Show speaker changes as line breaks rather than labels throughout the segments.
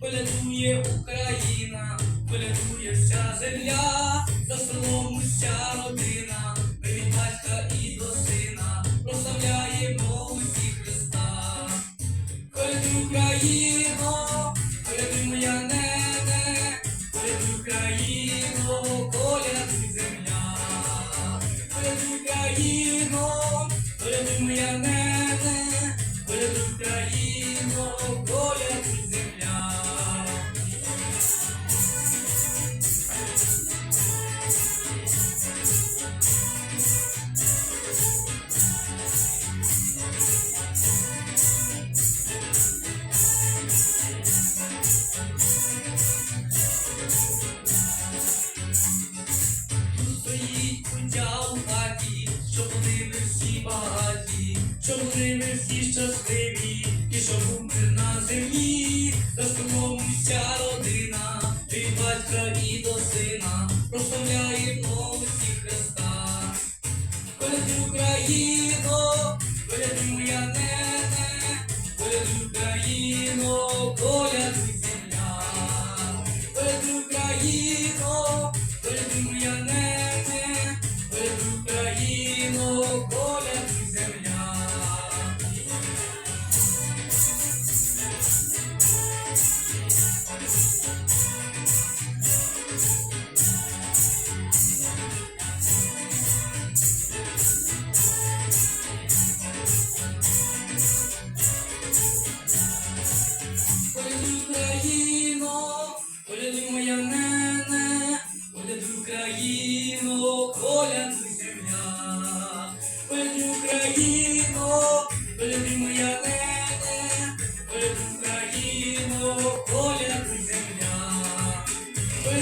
колядує Україна, колядує вся земля, за столом уся родина, ми від батька і до сина, прославляємо усі Христа. Колядуй Україно, колядуй моя нене, колядуй Україно, колядуй земля. Колядуй Україно, колядуй моя нене, і прославляє сина, прославляємо усі Христа. Колядуй Україно,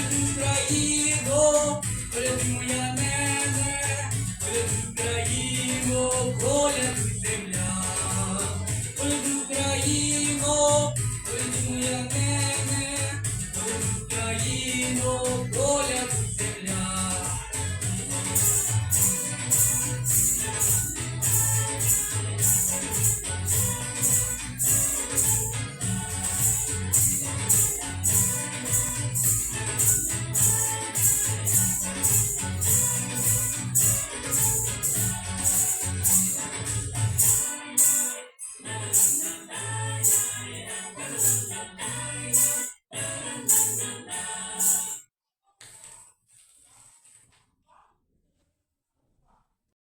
Україно, полюби моя мене, полюби Україну.